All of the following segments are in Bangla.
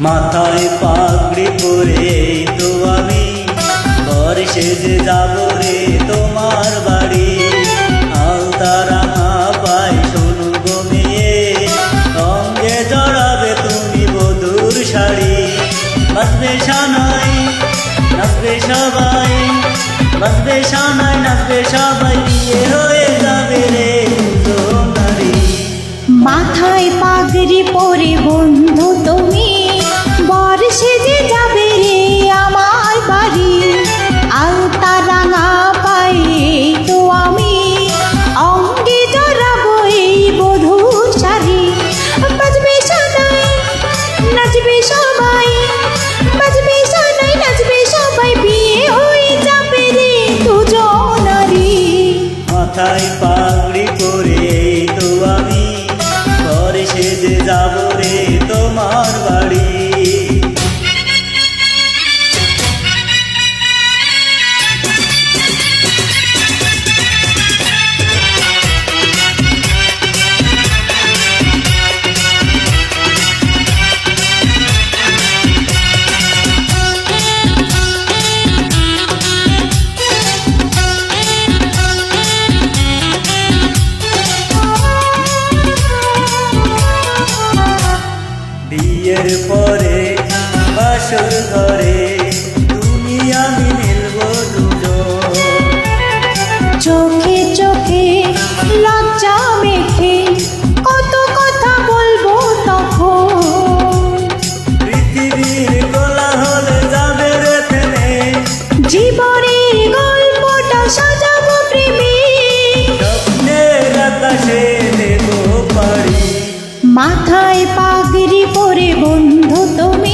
মাথায় পাগড়ি পরে তো আমি ঘর যে যাব রে তোমার বাড়ি। আলতারা না পাই শোনু গমিয়ে অঙ্গে জড়াবে তুমি বধুর শাড়ি। বাসবে সানাই নাচবে সবাই বাসবে সানাই নাচবে সবাই নাচবে সবাই, বাজবে সবাই নাচবে সবাই, বিয়ে ওই চাপে রে দুজনারি মাথায় পাগড়ি করে তো আমি, ঘরে সেজে যাব আসল তুমি আমি মিলব চোখে চোখে লজ্জা মেখে কত কথা বলব তখন। পৃথিবীর কোলাহল যাবে রেখে জীবনের গল্পটা সাজাবো প্রেমী। দেবো পারি মাথায় পাগড়ি পরে বন্ধু তুমি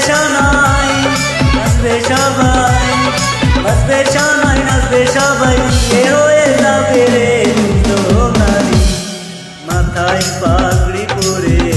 সবাই নাচবে সবাই নাচবে সবাই নাচবে সবাই এ হয়ে যাবে রে মাথায় পাগড়ি পরে